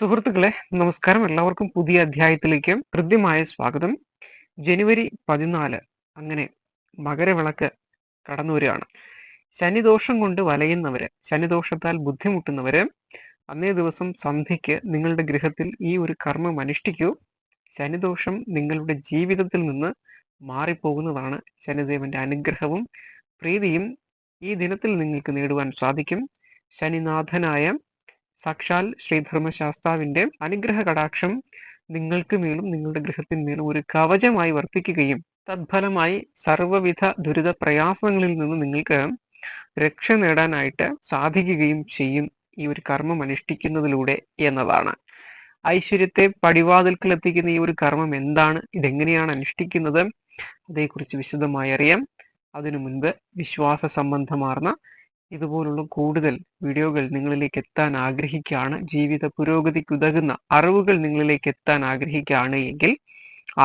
സുഹൃത്തുക്കളെ നമസ്കാരം. എല്ലാവർക്കും പുതിയ അധ്യായത്തിലേക്ക് ഹൃദ്യമായ സ്വാഗതം. ജനുവരി പതിനാല് അങ്ങനെ മകരവിളക്ക് കടന്നു വരികയാണ് ശനിദോഷം കൊണ്ട് വലയുന്നവര് ശനിദോഷത്താൽ ബുദ്ധിമുട്ടുന്നവര് അന്നേ ദിവസം സന്ധ്യയ്ക്ക് നിങ്ങളുടെ ഗൃഹത്തിൽ ഈ ഒരു കർമ്മം അനുഷ്ഠിക്കൂ. ശനിദോഷം നിങ്ങളുടെ ജീവിതത്തിൽ നിന്ന് മാറിപ്പോകുന്നതാണ് ശനിദേവന്റെ അനുഗ്രഹവും പ്രീതിയും ഈ ദിനത്തിൽ നിങ്ങൾക്ക് നേടുവാൻ സാധിക്കും. ശനിനാഥനായ സാക്ഷാൽ ശ്രീധർമ്മശാസ്താവിന്റെ അനുഗ്രഹ കടാക്ഷം നിങ്ങൾക്ക് മേലും നിങ്ങളുടെ ഗൃഹത്തിന്മേലും ഒരു കവചമായി വർത്തിക്കുകയും തത്ഫലമായി സർവവിധ ദുരിത പ്രയാസങ്ങളിൽ നിന്ന് നിങ്ങൾക്ക് രക്ഷ നേടാനായിട്ട് സാധിക്കുകയും ചെയ്യും ഈ ഒരു കർമ്മം അനുഷ്ഠിക്കുന്നതിലൂടെ എന്നതാണ്. ഐശ്വര്യത്തെ പടിവാതിൽക്കൽ എത്തിക്കുന്ന ഈ ഒരു കർമ്മം എന്താണ്? ഇതെങ്ങനെയാണ് അനുഷ്ഠിക്കുന്നത്? അതേക്കുറിച്ച് വിശദമായി അറിയാം. അതിനു മുൻപ് വിശ്വാസ സംബന്ധമാർന്ന ഇതുപോലുള്ള കൂടുതൽ വീഡിയോകൾ നിങ്ങളിലേക്ക് എത്താൻ ആഗ്രഹിക്കുകയാണ്. ജീവിത പുരോഗതിക്ക് ഉതകുന്ന അറിവുകൾ നിങ്ങളിലേക്ക് എത്താൻ ആഗ്രഹിക്കുകയാണ് എങ്കിൽ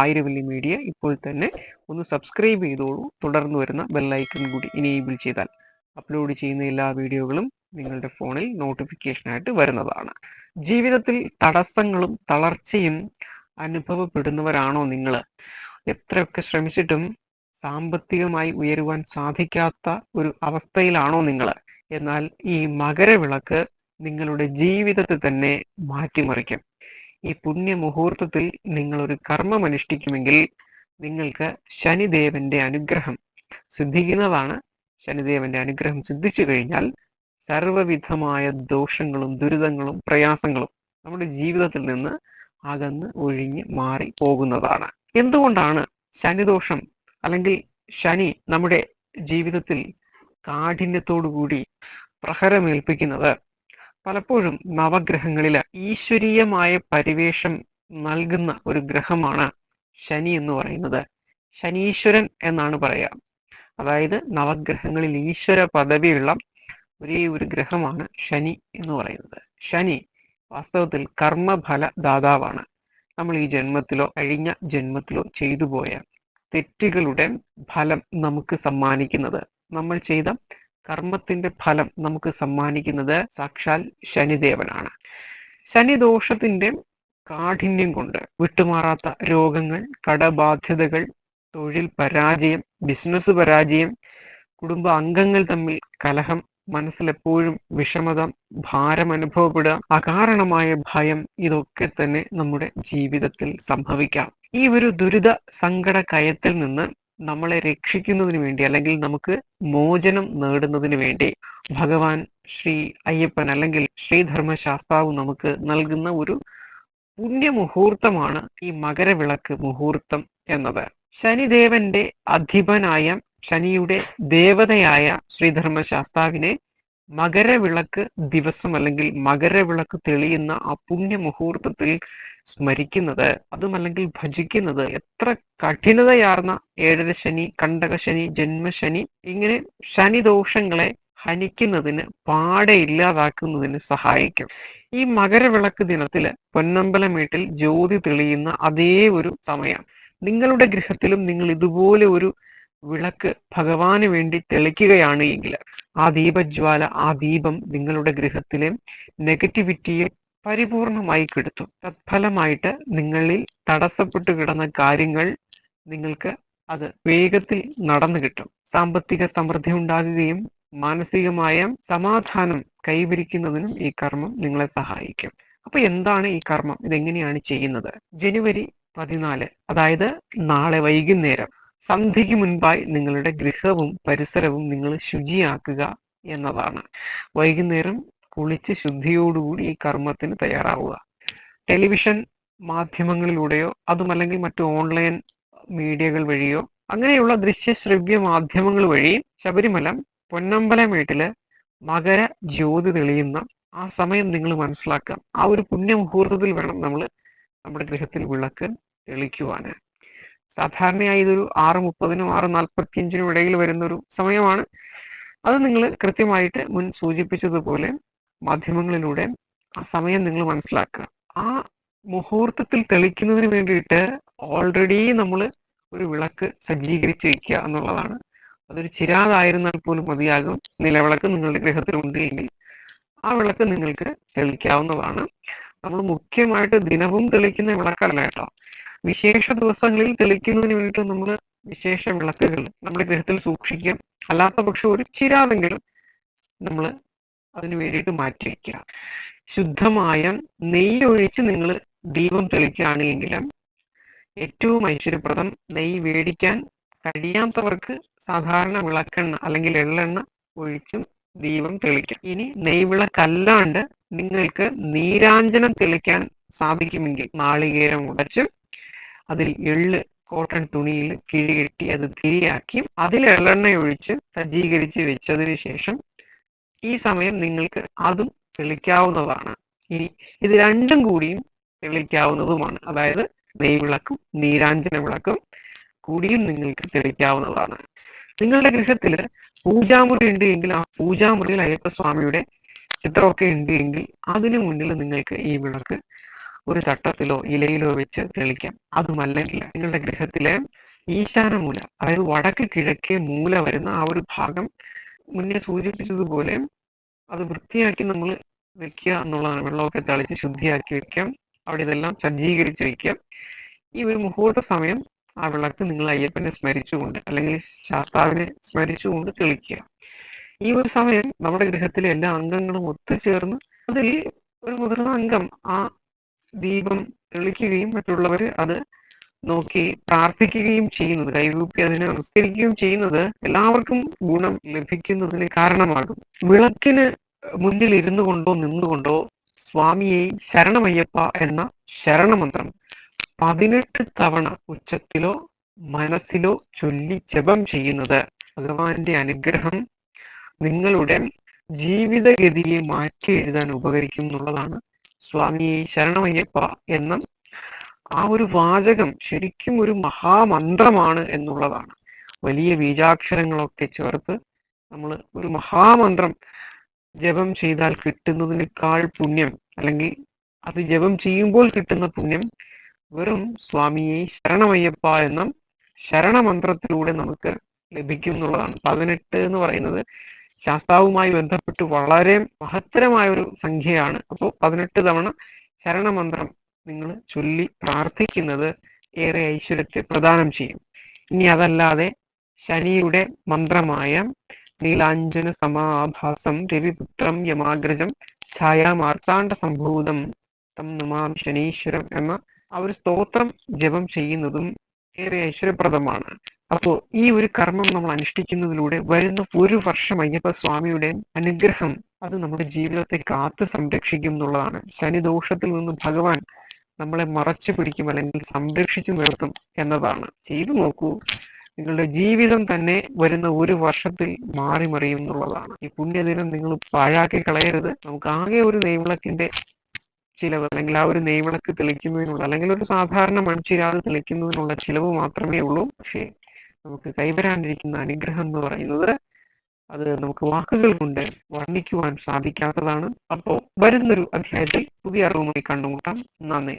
ആയിരവല്ലി മീഡിയ ഇപ്പോൾ തന്നെ ഒന്ന് സബ്സ്ക്രൈബ് ചെയ്തോളൂ. തുടർന്ന് വരുന്ന ബെല്ലൈക്കൺ കൂടി ഇനേബിൾ ചെയ്താൽ അപ്ലോഡ് ചെയ്യുന്ന എല്ലാ വീഡിയോകളും നിങ്ങളുടെ ഫോണിൽ നോട്ടിഫിക്കേഷനായിട്ട് വരുന്നതാണ്. ജീവിതത്തിൽ തടസ്സങ്ങളും തളർച്ചയും അനുഭവപ്പെടുന്നവരാണോ നിങ്ങൾ? എത്രയൊക്കെ ശ്രമിച്ചിട്ടും സാമ്പത്തികമായി ഉയരുവാൻ സാധിക്കാത്ത ഒരു അവസ്ഥയിലാണോ നിങ്ങൾ? എന്നാൽ ഈ മകരവിളക്ക് നിങ്ങളുടെ ജീവിതത്തെ തന്നെ മാറ്റിമറിക്കും. ഈ പുണ്യ മുഹൂർത്തത്തിൽ നിങ്ങൾ ഒരു കർമ്മം അനുഷ്ഠിക്കുമെങ്കിൽ നിങ്ങൾക്ക് ശനിദേവന്റെ അനുഗ്രഹം സിദ്ധിക്കുന്നതാണ്. ശനിദേവന്റെ അനുഗ്രഹം സിദ്ധിച്ചു കഴിഞ്ഞാൽ സർവവിധമായ ദോഷങ്ങളും ദുരിതങ്ങളും പ്രയാസങ്ങളും നമ്മുടെ ജീവിതത്തിൽ നിന്ന് അകന്ന് ഒഴിഞ്ഞ് മാറി പോകുന്നതാണ്. എന്തുകൊണ്ടാണ് ശനിദോഷം അല്ലെങ്കിൽ ശനി നമ്മുടെ ജീവിതത്തിൽ കാഠിന്യത്തോടുകൂടി പ്രഹരമേൽപ്പിക്കുന്നത് പലപ്പോഴും നവഗ്രഹങ്ങളിൽ ഈശ്വരീയമായ പരിവേഷം നൽകുന്ന ഒരു ഗ്രഹമാണ് ശനി എന്ന് പറയുന്നത്. ശനീശ്വരൻ എന്നാണ് പറയുക. അതായത് നവഗ്രഹങ്ങളിൽ ഈശ്വര പദവിയുള്ള ഒരേ ഒരു ഗ്രഹമാണ് ശനി എന്ന് പറയുന്നത്. ശനി വാസ്തവത്തിൽ കർമ്മഫല ദാതാവാണ് നമ്മൾ ഈ ജന്മത്തിലോ കഴിഞ്ഞ ജന്മത്തിലോ ചെയ്തു പോയ തെറ്റുകളുടെ ഫലം നമുക്ക് സമ്മാനിക്കുന്നത്. നമ്മൾ ചെയ്ത കർമ്മത്തിന്റെ ഫലം നമുക്ക് സമ്മാനിക്കുന്നത് സാക്ഷാൽ ശനിദേവനാണ്. ശനിദോഷത്തിന്റെ കാഠിന്യം കൊണ്ട് വിട്ടുമാറാത്ത രോഗങ്ങൾ കടബാധ്യതകൾ തൊഴിൽ പരാജയം ബിസിനസ് പരാജയം കുടുംബ അംഗങ്ങൾ തമ്മിൽ കലഹം മനസ്സിലെപ്പോഴും വിഷമത ഭാരം അനുഭവപ്പെടുക അകാരണമായ ഭയം ഇതൊക്കെ തന്നെ നമ്മുടെ ജീവിതത്തിൽ സംഭവിക്കാം. ഈ ഒരു ദുരിത സങ്കട കയത്തിൽ നിന്ന് നമ്മളെ രക്ഷിക്കുന്നതിന് വേണ്ടി അല്ലെങ്കിൽ നമുക്ക് മോചനം നേടുന്നതിന് വേണ്ടി ഭഗവാൻ ശ്രീ അയ്യപ്പൻ അല്ലെങ്കിൽ ശ്രീധർമ്മശാസ്താവ് നമുക്ക് നൽകുന്ന ഒരു പുണ്യമുഹൂർത്തമാണ് ഈ മകരവിളക്ക് മുഹൂർത്തം എന്നത്. ശനിദേവന്റെ അധിപനായ ശനിയുടെ ദേവതയായ ശ്രീധർമ്മശാസ്താവിനെ മകരവിളക്ക് ദിവസം അല്ലെങ്കിൽ മകരവിളക്ക് തെളിയുന്ന ആ പുണ്യ മുഹൂർത്തത്തിൽ സ്മരിക്കുന്നത് അതുമല്ലെങ്കിൽ ഭജിക്കുന്നത് എത്ര കഠിനതയാർന്ന ഏഴര ശനി കണ്ടകശനി ജന്മശനി ഇങ്ങനെ ശനിദോഷങ്ങളെ ഹനിക്കുന്നതിന് പാടെ ഇല്ലാതാക്കുന്നതിന് സഹായിക്കും. ഈ മകരവിളക്ക് ദിനത്തിൽ പൊന്നമ്പലമേട്ടിൽ ജ്യോതി തെളിയുന്ന അതേ ഒരു സമയം. നിങ്ങളുടെ ഗൃഹത്തിലും നിങ്ങൾ ഇതുപോലെ ഒരു വിളക്ക് ഭഗവാന് വേണ്ടി തെളിക്കുകയാണ് എങ്കിൽ ആ ദീപജ്വാല ആ ദീപം നിങ്ങളുടെ ഗൃഹത്തിലെ നെഗറ്റിവിറ്റിയെ പരിപൂർണമായി കെടുത്തും. തത്ഫലമായിട്ട് നിങ്ങളിൽ തടസ്സപ്പെട്ടു കിടന്ന കാര്യങ്ങൾ നിങ്ങൾക്ക് അത് വേഗത്തിൽ നടന്നു കിട്ടും. സാമ്പത്തിക സമൃദ്ധി ഉണ്ടാകുകയും മാനസികമായ സമാധാനം കൈവരിക്കുന്നതിനും ഈ കർമ്മം നിങ്ങളെ സഹായിക്കും. അപ്പൊ എന്താണ് ഈ കർമ്മം? ഇതെങ്ങനെയാണ് ചെയ്യുന്നത്? ജനുവരി പതിനാല് അതായത് നാളെ വൈകുന്നേരം. സന്ധ്യയ്ക്ക് മുൻപായി നിങ്ങളുടെ ഗൃഹവും പരിസരവും നിങ്ങൾ ശുചിയാക്കുക എന്നതാണ്. വൈകുന്നേരം കുളിച്ച് ശുദ്ധിയോടുകൂടി ഈ കർമ്മത്തിന് തയ്യാറാവുക. ടെലിവിഷൻ മാധ്യമങ്ങളിലൂടെയോ അതുമല്ലെങ്കിൽ മറ്റു ഓൺലൈൻ മീഡിയകൾ വഴിയോ അങ്ങനെയുള്ള ദൃശ്യ ശ്രവ്യ മാധ്യമങ്ങൾ വഴി ശബരിമല പൊന്നമ്പലമേട്ടിൽ മകര ജ്യോതി തെളിയുന്ന ആ സമയം നിങ്ങൾ മനസ്സിലാക്കാം ആ ഒരു പുണ്യമുഹൂർത്തത്തിൽ വേണം നമ്മൾ നമ്മുടെ ഗൃഹത്തിൽ വിളക്ക് തെളിക്കുവാന് സാധാരണയായി ഇതൊരു ആറ് മുപ്പതിനും ആറ് നാൽപ്പത്തിയഞ്ചിനും ഇടയിൽ വരുന്ന ഒരു സമയമാണ്. അത് നിങ്ങൾ കൃത്യമായിട്ട് മുൻ സൂചിപ്പിച്ചതുപോലെ മാധ്യമങ്ങളിലൂടെ ആ സമയം നിങ്ങൾ മനസ്സിലാക്കുക. ആ മുഹൂർത്തത്തിൽ തെളിക്കുന്നതിന് വേണ്ടിയിട്ട് ഓൾറെഡി നമ്മൾ ഒരു വിളക്ക് സജ്ജീകരിച്ച് വയ്ക്കുക എന്നുള്ളതാണ്. അതൊരു ചിരാതായിരുന്നാൽ പോലും മതിയാകും. നിലവിളക്ക് നിങ്ങളുടെ ഗൃഹത്തിലുണ്ട് എങ്കിൽ ആ വിളക്ക് നിങ്ങൾക്ക് തെളിക്കാവുന്നതാണ്. നമ്മൾ മുഖ്യമായിട്ട് ദിനവും തെളിക്കുന്ന വിളക്കല്ല കേട്ടോ. വിശേഷ ദിവസങ്ങളിൽ തെളിക്കുന്നതിന് വേണ്ടിയിട്ട് നമ്മൾ വിശേഷ വിളക്കുകൾ നമ്മുടെ ഗൃഹത്തിൽ സൂക്ഷിക്കാം. അല്ലാത്ത പക്ഷെ ഒരു ചിരാതെങ്കിലും നമ്മൾ അതിന് വേണ്ടിയിട്ട് മാറ്റി വയ്ക്കുക ശുദ്ധമായ നെയ്യൊഴിച്ച് നിങ്ങൾ ദീപം തെളിക്കുകയാണെങ്കിൽ ഏറ്റവും ഐശ്വര്യപ്രദം നെയ്യ് മേടിക്കാൻ കഴിയാത്തവർക്ക് സാധാരണ വിളക്കെണ്ണ അല്ലെങ്കിൽ എള്ളെണ്ണ ഒഴിച്ചും ദീപം തെളിക്കാം. ഇനി നെയ്വിളക്കല്ലാണ്ട് നിങ്ങൾക്ക് നീരാഞ്ജനം തെളിക്കാൻ സാധിക്കുമെങ്കിൽ നാളികേരം ഉടച്ചും അതിൽ എള്ള് കോട്ടൺ തുണിയിൽ കിഴികെട്ടി അത് തിരിയാക്കി അതിൽ എള്ളെണ്ണ ഒഴിച്ച് സജ്ജീകരിച്ച് വെച്ചതിന് ശേഷം ഈ സമയം നിങ്ങൾക്ക് അതും തെളിക്കാവുന്നതാണ്. ഇനി ഇത് രണ്ടും കൂടിയും തെളിക്കാവുന്നതുമാണ്. അതായത് നെയ്വിളക്കും നീരാഞ്ജന വിളക്കും കൂടിയും നിങ്ങൾക്ക് തെളിക്കാവുന്നതാണ്. നിങ്ങളുടെ ഗൃഹത്തിൽ പൂജാമുറി ഉണ്ട് എങ്കിൽ ആ പൂജാമുറിയിൽ അയ്യപ്പസ്വാമിയുടെ ചിത്രമൊക്കെ ഉണ്ട് എങ്കിൽ അതിനു മുന്നിൽ നിങ്ങൾക്ക് ഈ വിളക്ക് ഒരു ചട്ടത്തിലോ ഇലയിലോ വെച്ച് തെളിക്കാം. അതുമല്ലെങ്കിൽ നിങ്ങളുടെ ഗ്രഹത്തിലെ ഈശാന മൂല അതായത് വടക്ക് കിഴക്കേ മൂല വരുന്ന ആ ഒരു ഭാഗം മുന്നേ സൂചിപ്പിച്ചതുപോലെ അത് വൃത്തിയാക്കി നമ്മൾ വെക്കുക എന്നുള്ളതാണ്. വെള്ളമൊക്കെ തളിച്ച് ശുദ്ധിയാക്കി വെക്കാം. അവിടെ ഇതെല്ലാം സജ്ജീകരിച്ച് വെക്കാം. ഈ ഒരു മുഹൂർത്ത സമയം ആ വിളക്ക് നിങ്ങൾ അയ്യപ്പനെ സ്മരിച്ചുകൊണ്ട് അല്ലെങ്കിൽ ശാസ്താവിനെ സ്മരിച്ചുകൊണ്ട് തെളിക്കുക. ഈ ഒരു സമയം നമ്മുടെ ഗൃഹത്തിലെ എല്ലാ അംഗങ്ങളും ഒത്തുചേർന്ന് അതിൽ ഒരു മുതിർന്ന അംഗം ആ ദീപം തെളിക്കുകയും മറ്റുള്ളവർ അത് നോക്കി പ്രാർത്ഥിക്കുകയും ചെയ്യുന്നത് കൈകൂപ്പി അതിനെ നമസ്കരിക്കുകയും ചെയ്യുന്നത് എല്ലാവർക്കും ഗുണം ലഭിക്കുന്നതിന് കാരണമാകും. വിളക്കിന് മുന്നിൽ ഇരുന്നു കൊണ്ടോ നിന്നുകൊണ്ടോ സ്വാമിയെ ശരണമയ്യപ്പ എന്ന ശരണമന്ത്രം പതിനെട്ട് തവണ ഉച്ചത്തിലോ മനസ്സിലോ ചൊല്ലി ജപം ചെയ്യുന്നത്. ഭഗവാന്റെ അനുഗ്രഹം നിങ്ങളുടെ ജീവിതഗതിയെ മാറ്റി എഴുതാൻ ഉപകരിക്കും എന്നുള്ളതാണ് സ്വാമിയെ ശരണമയ്യപ്പ എന്ന ആ ഒരു വാചകം ശരിക്കും ഒരു മഹാമന്ത്രമാണ് എന്നുള്ളതാണ്. വലിയ ബീജാക്ഷരങ്ങളൊക്കെ ചേർത്ത് നമ്മൾ ഒരു മഹാമന്ത്രം ജപം ചെയ്താൽ കിട്ടുന്നതിനേക്കാൾ പുണ്യം അല്ലെങ്കിൽ അത് ജപം ചെയ്യുമ്പോൾ കിട്ടുന്ന പുണ്യം വെറും സ്വാമിയെ ശരണമയ്യപ്പ എന്ന ശരണമന്ത്രത്തിലൂടെ നമുക്ക് ലഭിക്കും എന്നുള്ളതാണ്. പതിനെട്ട് എന്ന് പറയുന്നത് ശാസ്താവുമായി ബന്ധപ്പെട്ട് വളരെ മഹത്തരമായ ഒരു സംഖ്യയാണ്. അപ്പോൾ പതിനെട്ട് തവണ ശരണമന്ത്രം നിങ്ങൾ ചൊല്ലി പ്രാർത്ഥിക്കുന്നത് ഏറെ ഐശ്വര്യത്തെ പ്രദാനം ചെയ്യും. ഇനി അതല്ലാതെ ശനിയുടെ മന്ത്രമായ നീലാഞ്ജന സമാഭാസം രവിപുത്രം യമാഗ്രജം ഛായാമാർത്താണ്ഡ സംഭൂതം തം നമാം ശനീശ്വരം എന്ന ആ ഒരു സ്തോത്രം ജപം ചെയ്യുന്നതും ഏറെ ഐശ്വര്യപ്രദമാണ്. അപ്പോ ഈ ഒരു കർമ്മം നമ്മൾ അനുഷ്ഠിക്കുന്നതിലൂടെ വരുന്ന ഒരു വർഷം അയ്യപ്പ സ്വാമിയുടെ അനുഗ്രഹം അത് നമ്മുടെ ജീവിതത്തെ കാത്ത് സംരക്ഷിക്കും എന്നുള്ളതാണ്. ശനിദോഷത്തിൽ നിന്ന് ഭഗവാൻ നമ്മളെ മറച്ചു പിടിക്കും അല്ലെങ്കിൽ സംരക്ഷിച്ചു നിർത്തും എന്നതാണ്. ചെയ്തു നോക്കൂ നിങ്ങളുടെ ജീവിതം തന്നെ വരുന്ന ഒരു വർഷത്തിൽ മാറി മറിയും എന്നുള്ളതാണ്. ഈ പുണ്യദിനം നിങ്ങൾ പാഴാക്കി കളയരുത്. നമുക്ക് ആകെ ഒരു നെയ്വിളക്കിന്റെ ചിലവ് അല്ലെങ്കിൽ ആ ഒരു നെയ്വിളക്ക് തെളിക്കുന്നതിനുള്ള അല്ലെങ്കിൽ ഒരു സാധാരണ മൺചിരാത് തെളിക്കുന്നതിനുള്ള ചിലവ് മാത്രമേ ഉള്ളൂ. പക്ഷേ നമുക്ക് കൈവരാനിരിക്കുന്ന അനുഗ്രഹം എന്ന് പറയുന്നത് അത് നമുക്ക് വാക്കുകൾ കൊണ്ട് വർണിക്കുവാൻ സാധിക്കാത്തതാണ്. അപ്പോൾ വരുന്നൊരു അധ്യായത്തിൽ പുതിയ അറിവുമായി കണ്ടുമുട്ടാം. നന്ദി.